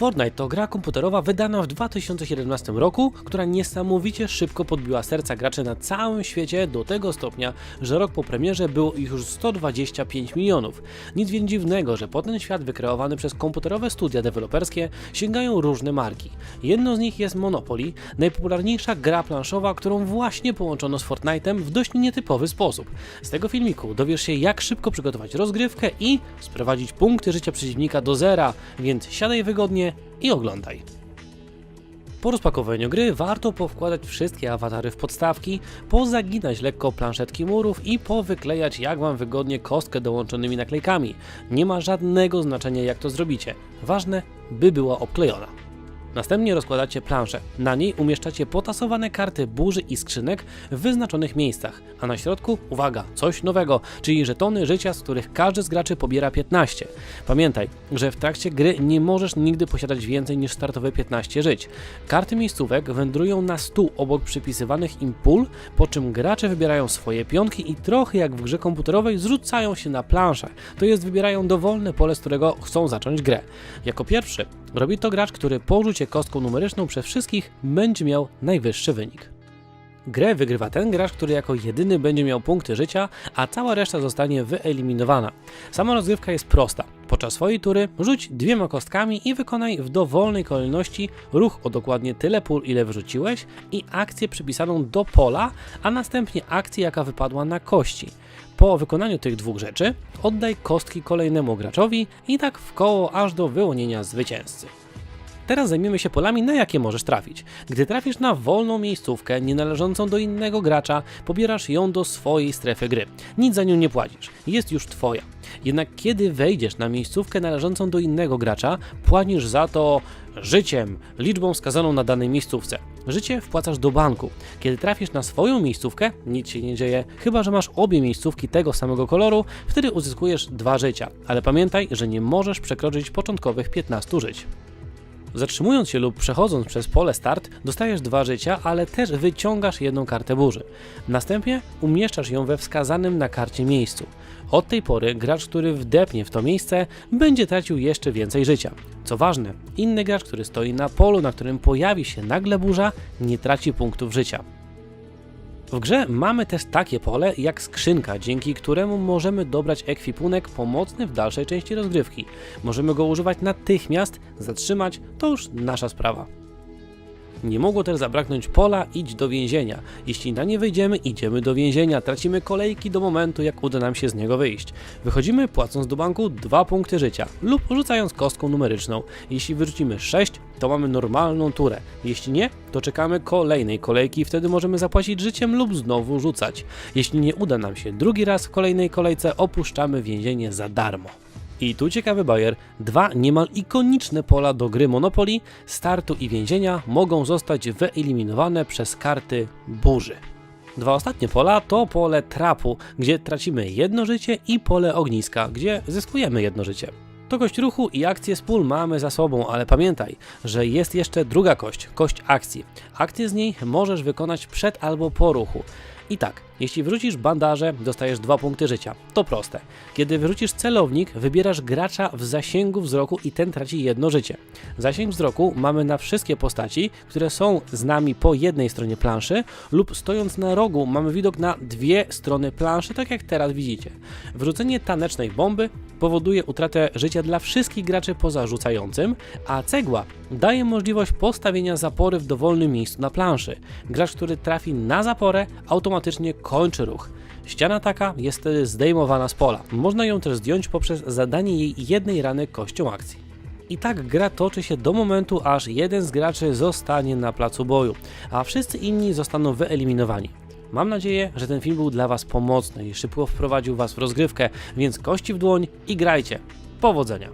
Fortnite to gra komputerowa wydana w 2017 roku, która niesamowicie szybko podbiła serca graczy na całym świecie do tego stopnia, że rok po premierze było ich już 125 milionów. Nic więc dziwnego, że po ten świat wykreowany przez komputerowe studia deweloperskie sięgają różne marki. Jedną z nich jest Monopoly, najpopularniejsza gra planszowa, którą właśnie połączono z Fortnite'em w dość nietypowy sposób. Z tego filmiku dowiesz się jak szybko przygotować rozgrywkę i sprowadzić punkty życia przeciwnika do zera, więc siadaj wygodnie i oglądaj. Po rozpakowaniu gry warto powkładać wszystkie awatary w podstawki, pozaginać lekko planszetki murów i powyklejać jak Wam wygodnie kostkę dołączonymi naklejkami. Nie ma żadnego znaczenia jak to zrobicie. Ważne, by była obklejona. Następnie rozkładacie planszę. Na niej umieszczacie potasowane karty burzy i skrzynek w wyznaczonych miejscach, a na środku, uwaga, coś nowego, czyli żetony życia, z których każdy z graczy pobiera 15. Pamiętaj, że w trakcie gry nie możesz nigdy posiadać więcej niż startowe 15 żyć. Karty miejscówek wędrują na stół obok przypisywanych im pól, po czym gracze wybierają swoje pionki i trochę jak w grze komputerowej zrzucają się na planszę, to jest wybierają dowolne pole, z którego chcą zacząć grę. Jako pierwszy robi to gracz, który po rzucie kostką numeryczną przez wszystkich będzie miał najwyższy wynik. Grę wygrywa ten gracz, który jako jedyny będzie miał punkty życia, a cała reszta zostanie wyeliminowana. Sama rozgrywka jest prosta. Podczas swojej tury rzuć dwiema kostkami i wykonaj w dowolnej kolejności ruch o dokładnie tyle pól, ile wyrzuciłeś i akcję przypisaną do pola, a następnie akcję, jaka wypadła na kości. Po wykonaniu tych dwóch rzeczy oddaj kostki kolejnemu graczowi i tak w koło aż do wyłonienia zwycięzcy. Teraz zajmiemy się polami, na jakie możesz trafić. Gdy trafisz na wolną miejscówkę, nie należącą do innego gracza, pobierasz ją do swojej strefy gry. Nic za nią nie płacisz, jest już twoja. Jednak kiedy wejdziesz na miejscówkę należącą do innego gracza, płacisz za to życiem, liczbą wskazaną na danej miejscówce. Życie wpłacasz do banku. Kiedy trafisz na swoją miejscówkę, nic się nie dzieje, chyba że masz obie miejscówki tego samego koloru, wtedy uzyskujesz dwa życia. Ale pamiętaj, że nie możesz przekroczyć początkowych 15 żyć. Zatrzymując się lub przechodząc przez pole start, dostajesz dwa życia, ale też wyciągasz jedną kartę burzy. Następnie umieszczasz ją we wskazanym na karcie miejscu. Od tej pory gracz, który wdepnie w to miejsce, będzie tracił jeszcze więcej życia. Co ważne, inny gracz, który stoi na polu, na którym pojawi się nagle burza, nie traci punktów życia. W grze mamy też takie pole jak skrzynka, dzięki któremu możemy dobrać ekwipunek pomocny w dalszej części rozgrywki. Możemy go używać natychmiast, zatrzymać, to już nasza sprawa. Nie mogło też zabraknąć pola idź do więzienia. Jeśli na nie wyjdziemy, idziemy do więzienia, tracimy kolejki do momentu, jak uda nam się z niego wyjść. Wychodzimy płacąc do banku 2 punkty życia lub rzucając kostką numeryczną. Jeśli wyrzucimy 6, to mamy normalną turę. Jeśli nie, to czekamy kolejnej kolejki i wtedy możemy zapłacić życiem lub znowu rzucać. Jeśli nie uda nam się drugi raz w kolejnej kolejce, opuszczamy więzienie za darmo. I tu ciekawy bajer, dwa niemal ikoniczne pola do gry Monopoly, startu i więzienia mogą zostać wyeliminowane przez karty burzy. Dwa ostatnie pola to pole trapu, gdzie tracimy jedno życie i pole ogniska, gdzie zyskujemy jedno życie. To kość ruchu i akcję z pól mamy za sobą, ale pamiętaj, że jest jeszcze druga kość, kość akcji. Akcję z niej możesz wykonać przed albo po ruchu. I tak, jeśli wrzucisz bandaże, dostajesz dwa punkty życia. To proste. Kiedy wyrzucisz celownik, wybierasz gracza w zasięgu wzroku i ten traci jedno życie. Zasięg wzroku mamy na wszystkie postaci, które są z nami po jednej stronie planszy lub stojąc na rogu mamy widok na dwie strony planszy, tak jak teraz widzicie. Wrzucenie tanecznej bomby powoduje utratę życia dla wszystkich graczy poza rzucającym, a cegła daje możliwość postawienia zapory w dowolnym miejscu na planszy. Gracz, który trafi na zaporę, automatycznie kończy ruch. Ściana taka jest wtedy zdejmowana z pola. Można ją też zdjąć poprzez zadanie jej jednej rany kością akcji. I tak gra toczy się do momentu, aż jeden z graczy zostanie na placu boju, a wszyscy inni zostaną wyeliminowani. Mam nadzieję, że ten film był dla Was pomocny i szybko wprowadził Was w rozgrywkę, więc kości w dłoń i grajcie. Powodzenia!